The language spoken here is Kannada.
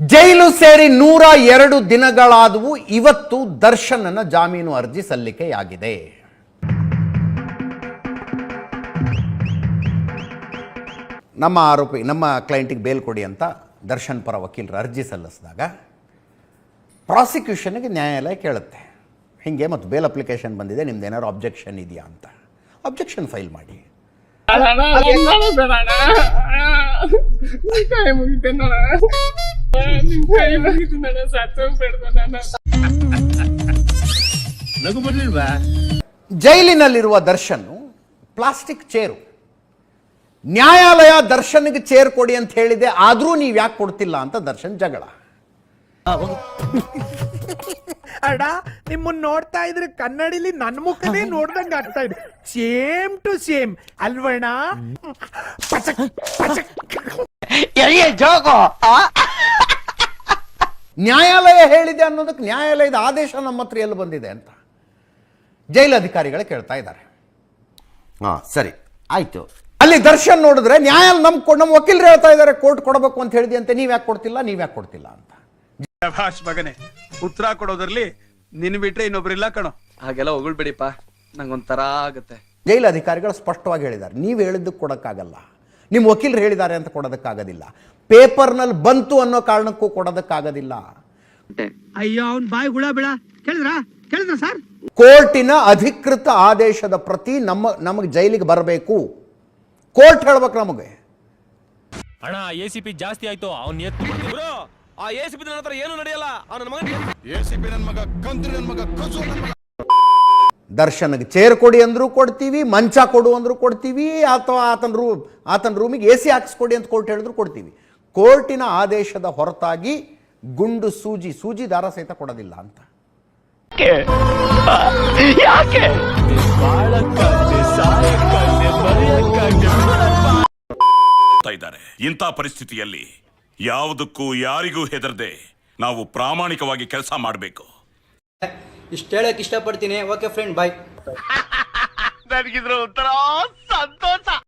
ಜೈಲು ಸೇರಿ ನೂರ ಎರಡು ದಿನಗಳಾದವು ಇವತ್ತು ದರ್ಶನನ ಜಾಮೀನು ಅರ್ಜಿ ಸಲ್ಲಿಕೆಯಾಗಿದೆ ನಮ್ಮ ಆರೋಪಿ ನಮ್ಮ ಕ್ಲೈಂಟಿಗೆ ಬೇಲ್ ಕೊಡಿ ಅಂತ ದರ್ಶನ್ ಪರ ವಕೀಲರು ಅರ್ಜಿ ಸಲ್ಲಿಸಿದಾಗ ಪ್ರಾಸಿಕ್ಯೂಷನ್ಗೆ ನ್ಯಾಯಾಲಯ ಕೇಳುತ್ತೆ ಹಿಂಗೆ ಮತ್ತು ಬೇಲ್ ಅಪ್ಲಿಕೇಶನ್ ಬಂದಿದೆ ನಿಮ್ದು ಏನಾದ್ರು ಅಬ್ಜೆಕ್ಷನ್ ಇದೆಯಾ ಅಂತ ಅಬ್ಜೆಕ್ಷನ್ ಫೈಲ್ ಮಾಡಿ ಜೈಲಿನಲ್ಲಿರುವ ದರ್ಶನ್ ಪ್ಲಾಸ್ಟಿಕ್ ಚೇರು. ನ್ಯಾಯಾಲಯ ದರ್ಶನ್ಗೆ ಚೇರ್ ಕೊಡಿ ಅಂತ ಹೇಳಿದೆ ಆದರೂ ನೀವು ಯಾಕೆ ಕೊಡ್ತಿಲ್ಲ ಅಂತ ದರ್ಶನ್ ಜಗಳ. ಅಡ ನಿಮ್ಮನ್ನ ನೋಡ್ತಾ ಇದ್ರೆ ಕನ್ನಡಿಲಿ ನನ್ ಮುಖನೇ ನೋಡ್ದಂಗ ಆಗ್ತಾ ಇದೆ. Same to same. ಅಲ್ವಣ ಪಚಕ್ ಪಚಕ್. ನ್ಯಾಯಾಲಯ ಹೇಳಿದೆ ಅನ್ನೋದಕ್ಕೆ ನ್ಯಾಯಾಲಯದ ಆದೇಶ ನಮ್ಮ ಹತ್ರ ಎಲ್ಲಿ ಬಂದಿದೆ ಅಂತ ಜೈಲು ಅಧಿಕಾರಿಗಳೇ ಕೇಳ್ತಾ ಇದ್ದಾರೆ. ಹಾಂ ಸರಿ ಆಯಿತು. ಅಲ್ಲಿ ದರ್ಶನ್ ನೋಡಿದ್ರೆ ನ್ಯಾಯಾಲಯ ನಮ್ಮ ಕೊ- ನಮ್ಮ ವಕೀಲರು ಹೇಳ್ತಾ ಇದ್ದಾರೆ ಕೋರ್ಟ್ ಕೊಡಬೇಕು ಅಂತ ಹೇಳಿದೆ ಅಂತ ನೀವು ಯಾಕೆ ಕೊಡ್ತಿಲ್ಲ ನೀವು ಯಾಕೆ ಕೊಡ್ತಿಲ್ಲ ಅಂತ. ಭಾಷ್ ಮಗನೇ ಉತ್ತರ ಕೊಡೋದ್ರಲ್ಲಿ ನಿನ್ ಬಿಟ್ರೆ ಇನ್ನೊಬ್ರಿಲ್ಲ ಕಣೋ. ಹಾಗೆಲ್ಲ ಹೊಗಳ್ಬೇಡಿಪ್ಪ ನಂಗೊಂಥರ ಆಗುತ್ತೆ. ಜೈಲು ಅಧಿಕಾರಿಗಳು ಸ್ಪಷ್ಟವಾಗಿ ಹೇಳಿದ್ದಾರೆ ನೀವು ಹೇಳಿದ್ದಕ್ಕೆ ಕೊಡೋಕ್ಕಾಗಲ್ಲ. ನಿಮ್ಮ ವಕೀಲರು ಹೇಳಿದ್ದಾರೆ ಅಂತ ಕೊಡೋದಕ್ಕಾಗೋದಿಲ್ಲ. ಪೇಪರ್ನಲ್ಲಿ ಬಂತು ಅನ್ನೋ ಕಾರಣಕ್ಕೂ ಕೊಡೋದಕ್ಕಾಗೋದಿಲ್ಲ. ಅಯ್ಯೋ ಅವ್ನ್ ಬಾಯಿ ಹುಳ ಬಿಳ. ಕೇಳಿದ್ರಾ? ಕೇಳಿದ್ರ ಸರ್? ಕೋರ್ಟಿನ ಅಧಿಕೃತ ಆದೇಶದ ಪ್ರತಿ ನಮ್ಮ ನಮಗೆ ಜೈಲಿಗೆ ಬರಬೇಕು. ಕೋರ್ಟ್ ಹೇಳ್ಬೇಕು ನಮಗೆ. ಅಣ್ಣ ಎ ಸಿ ಪಿ ಜಾಸ್ತಿ ಆಯ್ತು. ಅವ್ನ್ ಎತ್ತು ಬ್ರೋ ಆ ಎ ಸಿ ನನ್ನ ಹತ್ರ ಏನು ನಡೆಯಲ್ಲ. ನನ್ನ ಮಗನ ದರ್ಶನ್ಗೆ ಚೇರ್ ಕೊಡಿ ಅಂದ್ರು ಕೊಡ್ತೀವಿ ಮಂಚ ಕೊಡು ಅಂದ್ರು ಕೊಡ್ತೀವಿ ಅಥವಾ ಆತನ ರೂಮ್ ಆತನ ರೂಮಿಗೆ ಎ ಸಿ ಹಾಕಿಸ್ಕೊಡಿ ಅಂತ ಕೋರ್ಟ್ ಹೇಳಿದ್ರು ಕೊಡ್ತೀವಿ. ಕೋರ್ಟಿನ ಆದೇಶದ ಹೊರತಾಗಿ ಗುಂಡು ಸೂಜಿ ಸೂಜಿ ದಾರ ಸಹಿತ ಕೊಡೋದಿಲ್ಲ ಅಂತ. ಯಾಕೆ? ಇದ್ದಾರೆ. ಇಂಥ ಪರಿಸ್ಥಿತಿಯಲ್ಲಿ ಯಾವುದಕ್ಕೂ ಯಾರಿಗೂ ಹೆದರದೆ ನಾವು ಪ್ರಾಮಾಣಿಕವಾಗಿ ಕೆಲಸ ಮಾಡಬೇಕು. ಇಷ್ಟ ಹೇಳಕ್ ಇಷ್ಟಪಡ್ತೀನಿ. ಓಕೆ ಫ್ರೆಂಡ್ ಬಾಯ್ ನನಗಿದ್ರ ಒಂಥರ ಸಂತೋಷ